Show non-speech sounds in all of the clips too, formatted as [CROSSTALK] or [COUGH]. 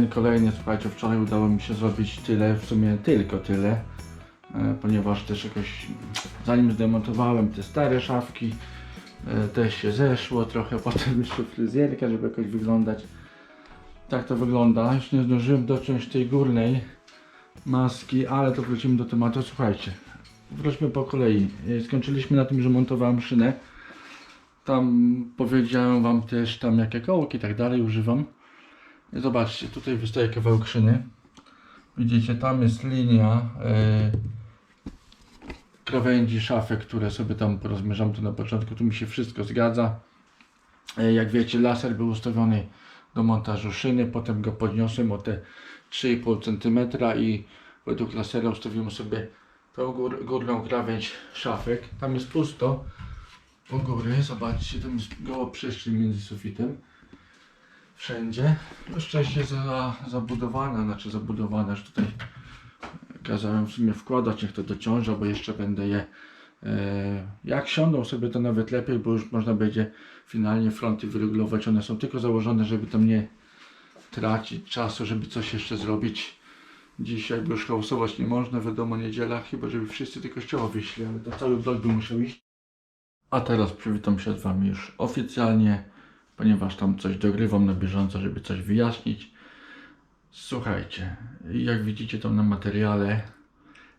Dzień kolejny, słuchajcie, wczoraj udało mi się zrobić tyle, w sumie tylko tyle, e, ponieważ też jakoś, zanim zdemontowałem te stare szafki, e, też się zeszło trochę, [LAUGHS] potem jeszcze fryzjerka, żeby jakoś wyglądać. Tak to wygląda, już nie zdążyłem dociąć tej górnej maski, ale to wrócimy do tematu, słuchajcie, wróćmy po kolei. E, Skończyliśmy na tym, że montowałem szynę, tam powiedziałem wam też tam jakie kołki i tak dalej używam. Zobaczcie, tutaj wystaje kawałek szyny. Widzicie, tam jest linia e, krawędzi szafek, które sobie tam porozmierzam tu na początku. Tu mi się wszystko zgadza. E, jak wiecie, laser był ustawiony do montażu szyny, potem go podniosłem o te 3,5 cm i według lasera ustawiłem sobie tą gór, górną krawędź szafek. Tam jest pusto u góry, zobaczcie, tam jest goła przestrzeń między sufitem wszędzie. Na szczęście za, zabudowana, znaczy zabudowana, że tutaj kazałem w sumie wkładać, niech to dociąża, bo jeszcze będę je e, jak siądą sobie to nawet lepiej, bo już można będzie finalnie fronty wyregulować. One są tylko założone, żeby tam nie tracić czasu, żeby coś jeszcze zrobić. Dzisiaj, bo już hałasować nie można, wiadomo, niedziela, chyba żeby wszyscy do kościoła wyszli, ale to cały blok by musiał iść. A teraz przywitam się z Wami już oficjalnie, ponieważ tam coś dogrywam na bieżąco, żeby coś wyjaśnić. Słuchajcie, jak widzicie tam na materiale,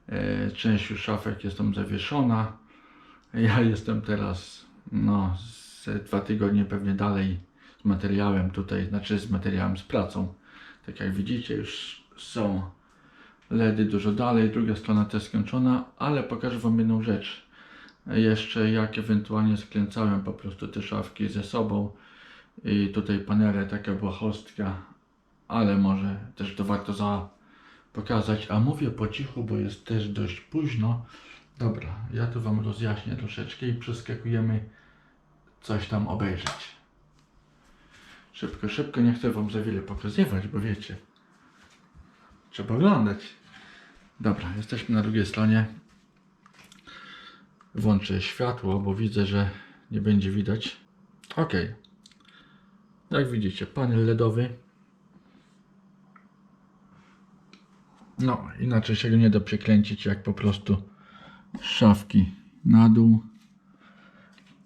e, część już szafek jest tam zawieszona. Ja [LAUGHS] jestem teraz, no, z dwa tygodnie pewnie dalej z materiałem tutaj, znaczy z materiałem, z pracą. Tak jak widzicie, już są LEDy dużo dalej, druga strona też skończona, ale pokażę Wam jedną rzecz jeszcze jak ewentualnie skręcałem po prostu te szafki ze sobą i tutaj panele taka była hostka, ale może też to warto za pokazać, a mówię po cichu, bo jest też dość późno. Dobra, ja tu Wam rozjaśnię troszeczkę i przeskakujemy coś tam obejrzeć. Szybko, szybko, nie chcę Wam za wiele pokazywać, bo wiecie, trzeba oglądać. Dobra, jesteśmy na drugiej stronie włączę światło, bo widzę, że nie będzie widać. Ok. Jak widzicie, panel LEDowy. No, inaczej się go nie da przekręcić, jak po prostu szafki na dół,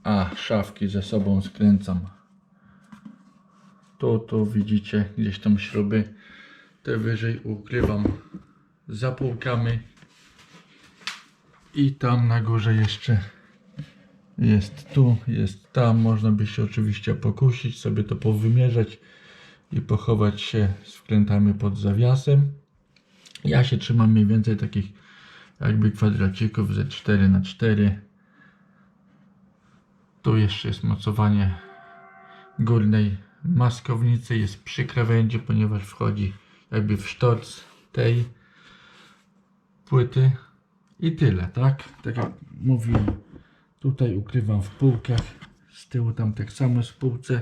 a szafki ze sobą skręcam. Tu, tu widzicie gdzieś tam śruby. Te wyżej ukrywam za półkami. I tam na górze jeszcze jest tu, jest tam. Można by się oczywiście pokusić, sobie to powymierzać i pochować się z wkrętami pod zawiasem. Ja się trzymam mniej więcej takich jakby kwadracików ze 4 na 4 Tu jeszcze jest mocowanie górnej maskownicy, jest przy krawędzi, ponieważ wchodzi jakby w sztorc tej płyty. I tyle, tak? Tak jak mówiłem, tutaj ukrywam w półkach, z tyłu tam tak samo z półce.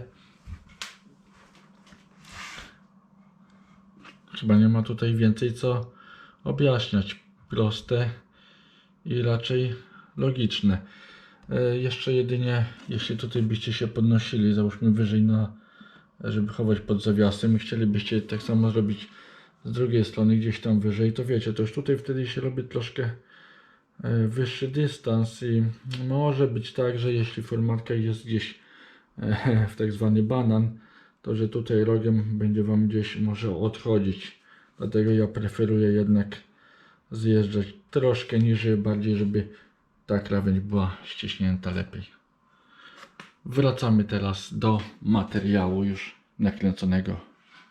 Chyba nie ma tutaj więcej co objaśniać. Proste i raczej logiczne. E, jeszcze jedynie, jeśli tutaj byście się podnosili, załóżmy wyżej na, żeby chować pod zawiasem i chcielibyście tak samo zrobić z drugiej strony gdzieś tam wyżej, to wiecie, to już tutaj wtedy się robi troszkę wyższy dystans i może być tak, że jeśli formatka jest gdzieś e, [LAUGHS] w tak zwany banan, to że tutaj rogiem będzie Wam gdzieś może odchodzić. Dlatego ja preferuję jednak zjeżdżać troszkę niżej, bardziej żeby ta krawędź była ściśnięta lepiej. Wracamy teraz do materiału już nakręconego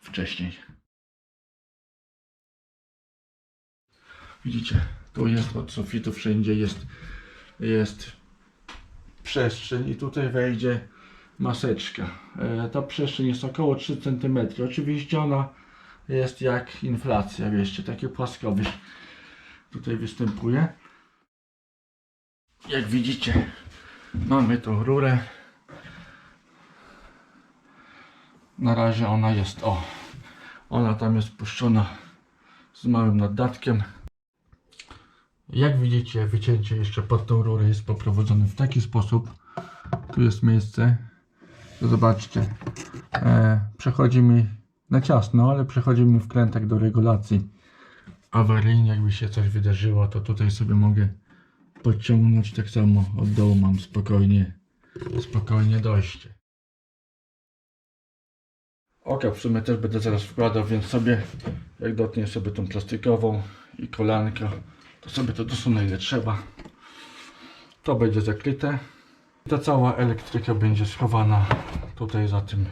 wcześniej. Widzicie, tu jest od sufitu wszędzie jest, jest przestrzeń i tutaj wejdzie maseczka. E, ta przestrzeń jest około 3 cm. Oczywiście ona jest jak inflacja, wiecie, taki płaskowy tutaj występuje. Jak widzicie, mamy tą rurę. Na razie ona jest, o, ona tam jest puszczona z małym naddatkiem. Jak widzicie, wycięcie jeszcze pod tą rurę jest poprowadzone w taki sposób. Tu jest miejsce. Zobaczcie. E, przechodzi mi na ciasno, ale przechodzimy wkrętek do regulacji awaryjnej. Jakby się coś wydarzyło, to tutaj sobie mogę podciągnąć. Tak samo od dołu mam spokojnie, spokojnie dojście. Oka w sumie też będę zaraz wkładał, więc sobie jak dotnę sobie tą plastikową i kolankę, to sobie to dosunę ile trzeba. To będzie zakryte. Ta cała elektryka będzie schowana tutaj za tym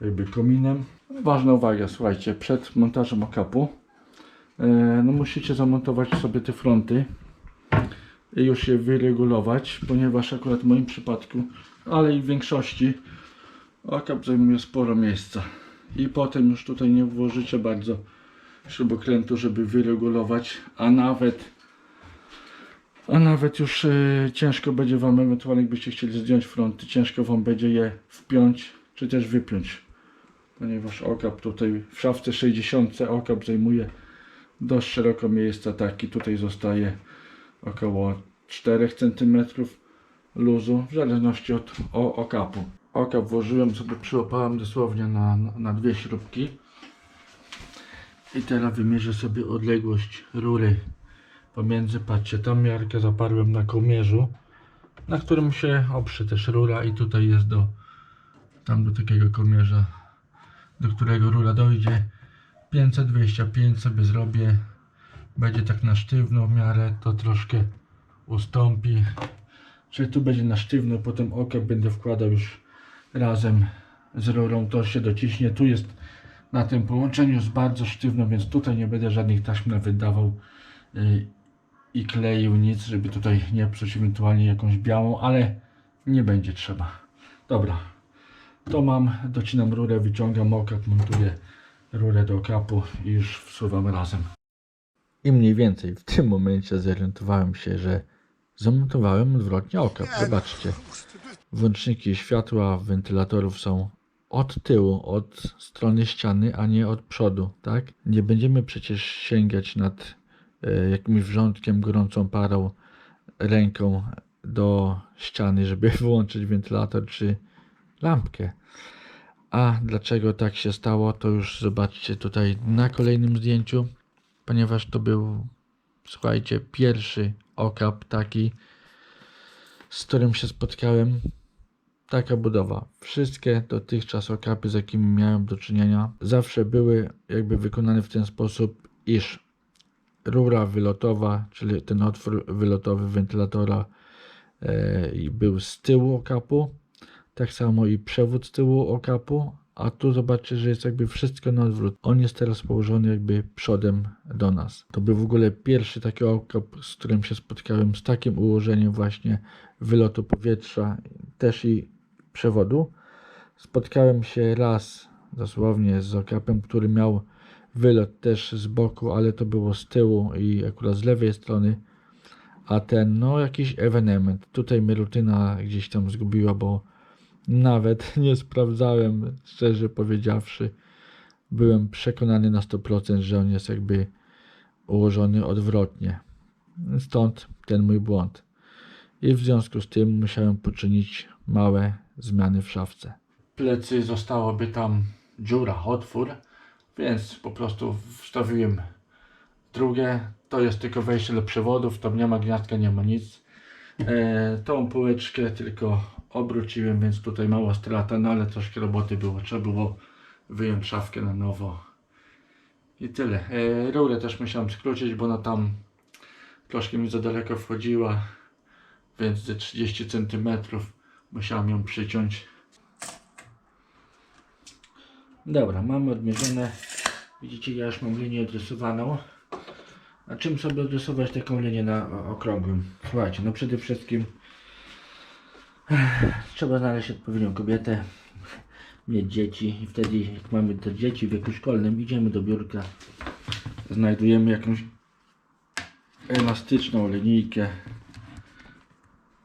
jakby kominem. Ważna uwaga, słuchajcie, przed montażem okapu e, no musicie zamontować sobie te fronty i już je wyregulować, ponieważ akurat w moim przypadku, ale i w większości okap zajmuje sporo miejsca i potem już tutaj nie włożycie bardzo śrubokrętu, żeby wyregulować, a nawet a nawet już e, ciężko będzie Wam, ewentualnie jakbyście chcieli zdjąć fronty, ciężko Wam będzie je wpiąć, czy też wypiąć. Ponieważ okap tutaj w szafce 60 okap zajmuje dość szeroko miejsca, taki tutaj zostaje około 4 cm luzu, w zależności od o, okapu. Okap włożyłem sobie, przyłapałem dosłownie na, na dwie śrubki. I teraz wymierzę sobie odległość rury pomiędzy, patrzcie, tą miarkę zaparłem na kołmierzu, na którym się oprze też rura i tutaj jest do, tam do takiego kołmierza, do którego rura dojdzie. 525 sobie zrobię, będzie tak na sztywno w miarę, to troszkę ustąpi. Czyli tu będzie na sztywno, potem oka będę wkładał już razem z rurą, to się dociśnie. Tu jest na tym połączeniu jest bardzo sztywno, więc tutaj nie będę żadnych taśm nawet dawał yy, i kleił nic, żeby tutaj nie psuć ewentualnie jakąś białą, ale nie będzie trzeba. Dobra, to mam, docinam rurę, wyciągam okap, montuję rurę do okapu i już wsuwam razem. I mniej więcej w tym momencie zorientowałem się, że zamontowałem odwrotnie okap. Zobaczcie, włączniki światła wentylatorów są od tyłu, od strony ściany, a nie od przodu, tak? Nie będziemy przecież sięgać nad e, jakimś wrzątkiem, gorącą parą, ręką do ściany, żeby [LAUGHS] wyłączyć wentylator czy lampkę. A dlaczego tak się stało, to już zobaczcie tutaj na kolejnym zdjęciu, ponieważ to był, słuchajcie, pierwszy okap taki, z którym się spotkałem. Taka budowa. Wszystkie dotychczas okapy, z jakimi miałem do czynienia, zawsze były jakby wykonane w ten sposób, iż rura wylotowa, czyli ten otwór wylotowy wentylatora e, był z tyłu okapu, tak samo i przewód z tyłu okapu, a tu zobaczcie, że jest jakby wszystko na odwrót. On jest teraz położony jakby przodem do nas. To był w ogóle pierwszy taki okap, z którym się spotkałem, z takim ułożeniem właśnie wylotu powietrza, też i przewodu. Spotkałem się raz dosłownie z okapem, który miał wylot też z boku, ale to było z tyłu i akurat z lewej strony. A ten, no jakiś ewenement. Tutaj mnie rutyna gdzieś tam zgubiła, bo nawet [LAUGHS] nie sprawdzałem, szczerze powiedziawszy. Byłem przekonany na 100%, że on jest jakby ułożony odwrotnie. Stąd ten mój błąd. I w związku z tym musiałem poczynić małe zmiany w szafce. Plecy zostałoby tam dziura, otwór, więc po prostu wstawiłem drugie. To jest tylko wejście do przewodów, tam nie ma gniazdka, nie ma nic. E, tą półeczkę tylko obróciłem, więc tutaj mała strata, no ale troszkę roboty było. Trzeba było wyjąć szafkę na nowo. I tyle. E, rurę też musiałem skrócić, bo ona tam troszkę mi za daleko wchodziła, więc ze 30 cm musiałem ją przyciąć. Dobra, mamy odmierzone. Widzicie, ja już mam linię odrysowaną. A czym sobie odrysować taką linię na okrągłym? Słuchajcie, no przede wszystkim trzeba znaleźć odpowiednią kobietę, mieć dzieci i wtedy jak mamy te dzieci w wieku szkolnym, idziemy do biurka, znajdujemy jakąś elastyczną linijkę.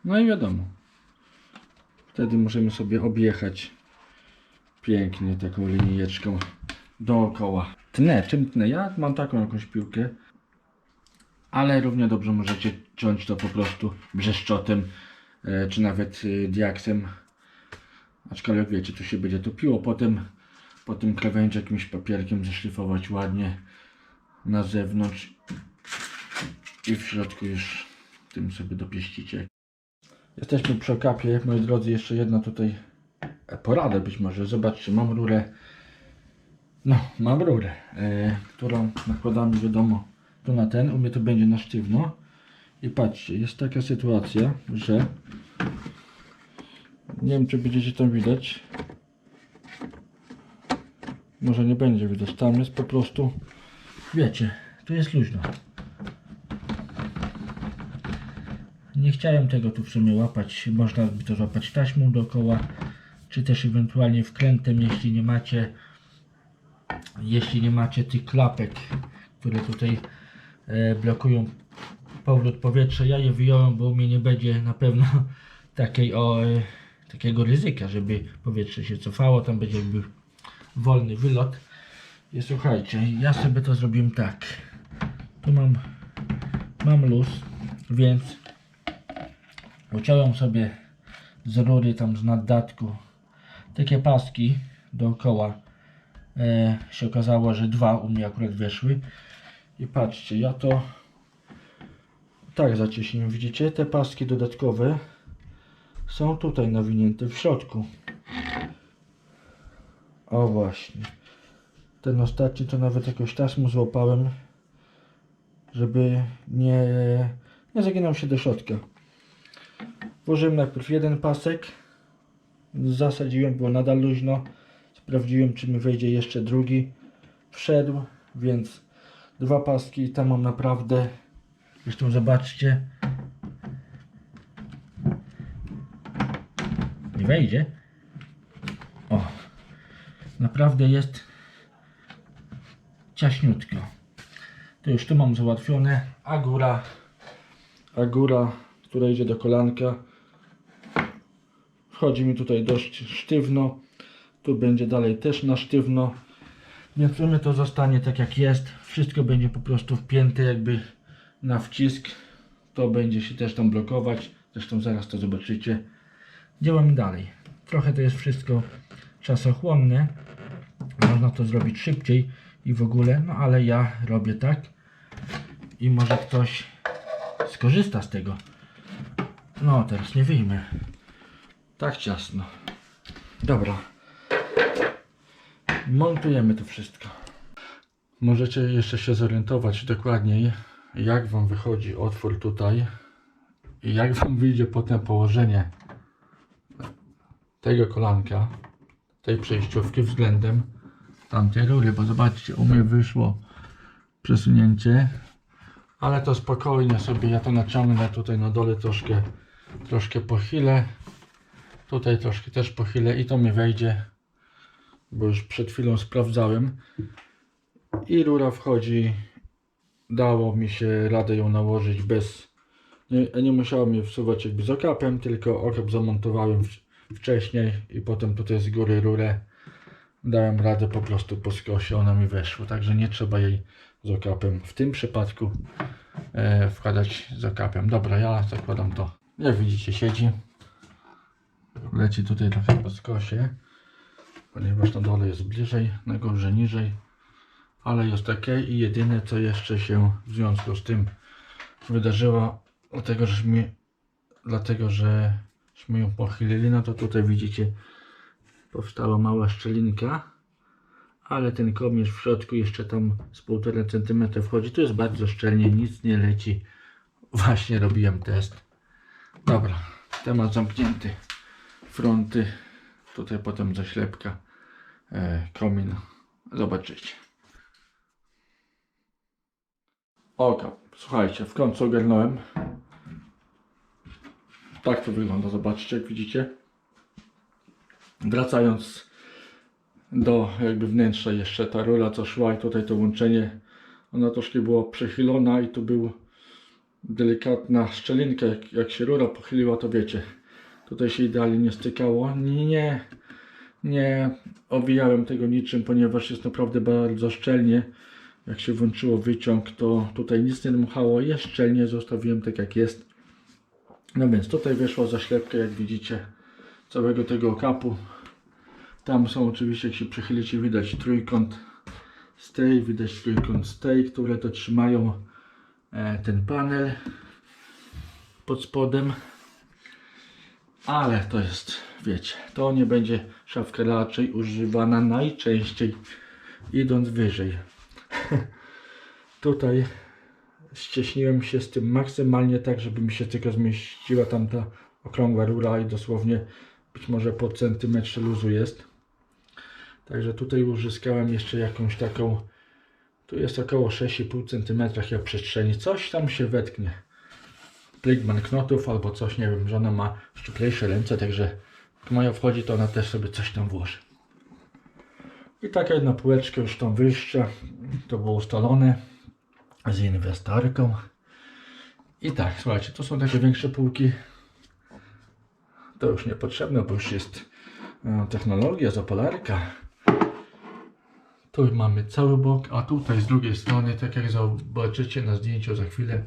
No i wiadomo, wtedy możemy sobie objechać pięknie taką linijeczką dookoła. Tnę, czym tnę? Ja mam taką jakąś piłkę, ale równie dobrze możecie ciąć to po prostu brzeszczotem, e, czy nawet e, diaksem. Aczkolwiek wiecie, tu się będzie topiło potem. Potem krawędź jakimś papierkiem zaszlifować ładnie na zewnątrz i w środku już tym sobie dopieścicie. Jesteśmy przy okapie, moi drodzy, jeszcze jedna tutaj porada być może. Zobaczcie, mam rurę, no mam rurę, e, którą nakładamy wiadomo tu na ten, u mnie to będzie na sztywno. I patrzcie, jest taka sytuacja, że nie wiem czy będziecie tam widać. Może nie będzie widać, tam jest po prostu, wiecie, tu jest luźno. Nie chciałem tego tu w sumie łapać. Można by to złapać taśmą dookoła, czy też ewentualnie wkrętem, jeśli nie macie jeśli nie macie tych klapek, które tutaj e, blokują powrót powietrza. Ja je wyjąłem, bo u mnie nie będzie na pewno [LAUGHS] takiej o, e, takiego ryzyka, żeby powietrze się cofało. Tam będzie jakby wolny wylot. I słuchajcie, ja sobie to zrobiłem tak. Tu mam, mam luz, więc Uciąłem sobie z rury tam z naddatku takie paski dookoła. E, się okazało, że dwa u mnie akurat weszły. I patrzcie, ja to tak zacieśniłem. Widzicie? Te paski dodatkowe są tutaj nawinięte w środku. O właśnie. Ten ostatni to nawet jakoś taśmą złapałem, żeby nie, nie zaginał się do środka. Włożyłem najpierw jeden pasek, zasadziłem, było nadal luźno, sprawdziłem czy mi wejdzie jeszcze drugi, wszedł, więc dwa paski i tam mam naprawdę, zresztą zobaczcie, nie wejdzie, o, naprawdę jest ciaśniutko, to już tu mam załatwione, a góra, a góra, która idzie do kolanka, Wchodzi mi tutaj dość sztywno. Tu będzie dalej też na sztywno. Więc u to zostanie tak jak jest. Wszystko będzie po prostu wpięte jakby na wcisk. To będzie się też tam blokować. Zresztą zaraz to zobaczycie. Działamy dalej. Trochę to jest wszystko czasochłonne. Można to zrobić szybciej i w ogóle. No ale ja robię tak. I może ktoś skorzysta z tego. No teraz nie wyjmę. Tak ciasno. Dobra. Montujemy to wszystko. Możecie jeszcze się zorientować dokładniej, jak Wam wychodzi otwór tutaj i jak Wam wyjdzie potem położenie tego kolanka, tej przejściówki względem tamtej rury, bo zobaczcie, u mnie wyszło przesunięcie, ale to spokojnie sobie, ja to naciągnę tutaj na dole troszkę, troszkę pochylę Tutaj troszkę też pochylę i to mi wejdzie, bo już przed chwilą sprawdzałem. I rura wchodzi. Dało mi się radę ją nałożyć bez... Nie, nie musiałem jej wsuwać jakby z okapem, tylko okap zamontowałem w, wcześniej i potem tutaj z góry rurę dałem radę po prostu po skosie, ona mi weszła, także nie trzeba jej z okapem w tym przypadku e, wkładać z okapem. Dobra, ja zakładam to. Jak widzicie siedzi leci tutaj trochę po skosie, ponieważ na dole jest bliżej, na górze niżej, ale jest ok. I jedyne co jeszcze się w związku z tym wydarzyło, dlatego żeśmy, dlatego że żeśmy ją pochylili, no to tutaj widzicie powstała mała szczelinka, ale ten komisz w środku jeszcze tam z 1,5 cm wchodzi, to jest bardzo szczelnie, nic nie leci, właśnie robiłem test. Dobra, temat zamknięty fronty, tutaj potem zaślepka, e, komin. Zobaczycie. Oka, słuchajcie, w końcu ogarnąłem. Tak to wygląda, zobaczcie, jak widzicie. Wracając do jakby wnętrza jeszcze ta rura co szła i tutaj to łączenie ona troszkę była przechylona i tu był delikatna szczelinka jak, jak się rura pochyliła to wiecie Tutaj się idealnie nie stykało. Nie, nie owijałem tego niczym, ponieważ jest naprawdę bardzo szczelnie. Jak się włączyło wyciąg, to tutaj nic nie dmuchało. Jest szczelnie, zostawiłem tak jak jest. No więc tutaj wyszła zaślepka, jak widzicie, całego tego okapu. Tam są oczywiście, jak się przychylicie, widać trójkąt z tej, widać trójkąt z tej, które to trzymają e, ten panel pod spodem. Ale to jest, wiecie, to nie będzie szafka raczej używana najczęściej idąc wyżej. [LAUGHS] Tutaj ścieśniłem się z tym maksymalnie tak, żeby mi się tylko zmieściła tamta okrągła rura i dosłownie być może po centymetrze luzu jest. Także tutaj uzyskałem jeszcze jakąś taką, tu jest około 6,5 cm chyba przestrzeni, coś tam się wetknie. Plik banknotów albo coś, nie wiem, żona ma szczuplejsze ręce, także jak moja wchodzi, to ona też sobie coś tam włoży. I taka jedna półeczka już tam wyjścia, to było ustalone z inwestorką. I tak, słuchajcie, to są takie większe półki. To już niepotrzebne, bo już jest e, technologia, zapalarka. Tu mamy cały bok, a tutaj z drugiej strony, tak jak zobaczycie na zdjęciu za chwilę,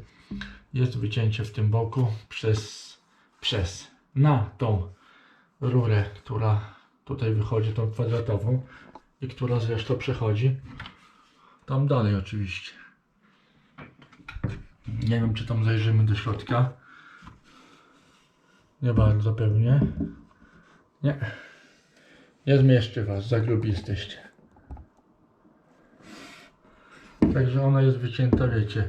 jest wycięcie w tym boku przez, przez na tą rurę, która tutaj wychodzi, tą kwadratową i która zresztą przechodzi tam dalej oczywiście. Nie wiem, czy tam zajrzymy do środka. Nie bardzo pewnie. Nie. Nie zmieszczę was, za grubi jesteście. Także ona jest wycięta, wiecie.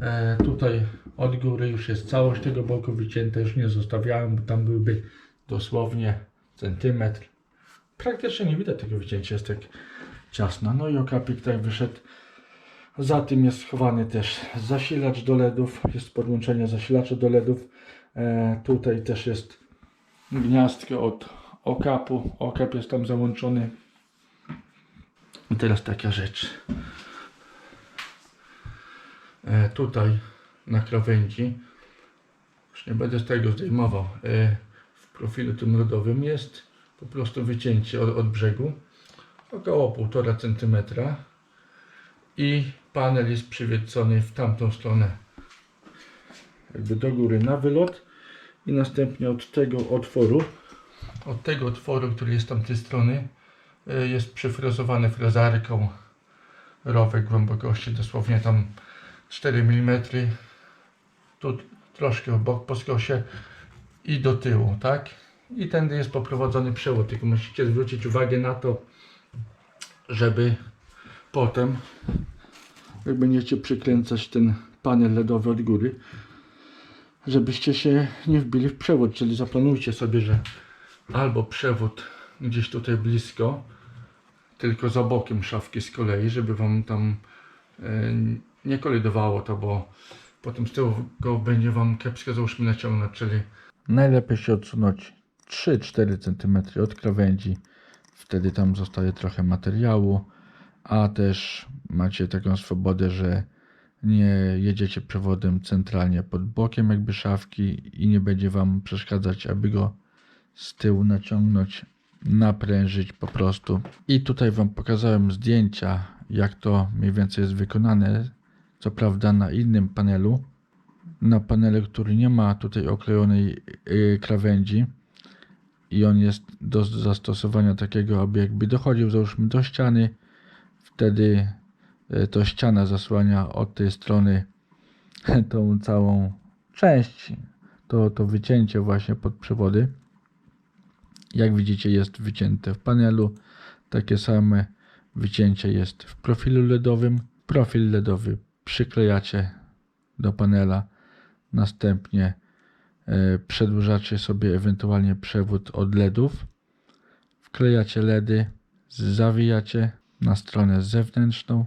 E, tutaj od góry już jest całość tego boku wycięta, już nie zostawiałem, bo tam byłby dosłownie centymetr. Praktycznie nie widać tego wycięcia, jest tak ciasno. No i okapik tak wyszedł. Za tym jest schowany też zasilacz do LEDów, jest podłączenie zasilacza do LEDów. E, tutaj też jest gniazdko od okapu, okap jest tam załączony. I teraz taka rzecz. E, tutaj na krawędzi, już nie będę z tego zdejmował, e, w profilu tym rodowym jest po prostu wycięcie od, od brzegu. Około 1,5 cm i panel jest przywiecony w tamtą stronę. Jakby do góry na wylot. I następnie od tego otworu od tego otworu, który jest z tamtej strony y, jest przyfrezowany frezarką rowek głębokości dosłownie tam 4 mm tu troszkę w bok po skosie i do tyłu, tak? I tędy jest poprowadzony przewód, tylko musicie zwrócić uwagę na to, żeby potem jak będziecie przykręcać ten panel LEDowy od góry, żebyście się nie wbili w przewód, czyli zaplanujcie sobie, że albo przewód gdzieś tutaj blisko, tylko za bokiem szafki z kolei, żeby wam tam e, nie kolidowało to, bo potem z tyłu go będzie wam kiepsko załóżmy naciągnąć, czyli najlepiej się odsunąć 3-4 cm od krawędzi, wtedy tam zostaje trochę materiału, a też macie taką swobodę, że nie jedziecie przewodem centralnie pod bokiem jakby szafki i nie będzie wam przeszkadzać, aby go z tyłu naciągnąć, naprężyć po prostu. I tutaj wam pokazałem zdjęcia, jak to mniej więcej jest wykonane. Co prawda na innym panelu, na panelu, który nie ma tutaj oklejonej yy, krawędzi i on jest do zastosowania takiego, aby jakby dochodził załóżmy do ściany, wtedy y, to ściana zasłania od tej strony [LAUGHS] tą całą część, to, to wycięcie właśnie pod przewody. Jak widzicie jest wycięte w panelu, takie same wycięcie jest w profilu LEDowym. Profil LEDowy przyklejacie do panela, następnie e, przedłużacie sobie ewentualnie przewód od LEDów, wklejacie LEDy, zawijacie na stronę zewnętrzną,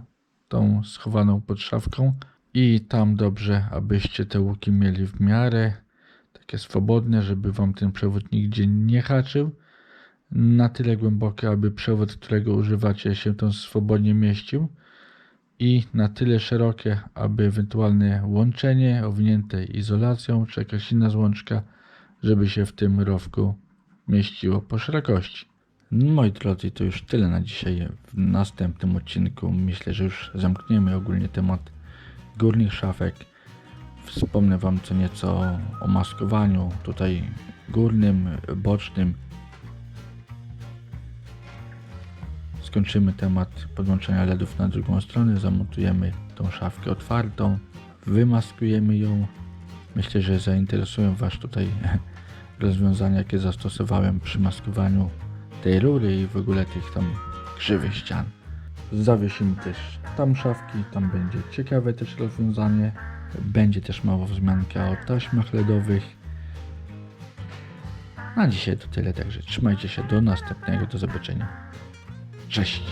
tą schowaną pod szafką i tam dobrze, abyście te łuki mieli w miarę takie swobodne, żeby wam ten przewód nigdzie nie haczył. Na tyle głębokie, aby przewód, którego używacie się tam swobodnie mieścił i na tyle szerokie, aby ewentualne łączenie owinięte izolacją czy jakaś inna złączka, żeby się w tym rowku mieściło po szerokości. Moi drodzy, to już tyle na dzisiaj. W następnym odcinku myślę, że już zamkniemy ogólnie temat górnych szafek. Wspomnę Wam co nieco o maskowaniu tutaj górnym, bocznym skończymy temat podłączenia LEDów na drugą stronę, zamontujemy tą szafkę otwartą, wymaskujemy ją. Myślę, że zainteresują Was tutaj [LAUGHS] rozwiązania, jakie zastosowałem przy maskowaniu tej rury i w ogóle tych tam krzywych ścian. Zawiesimy też tam szafki, tam będzie ciekawe też rozwiązanie. Będzie też mała wzmianka o taśmach LEDowych. Na dzisiaj to tyle, także trzymajcie się do następnego, do zobaczenia. Cześć!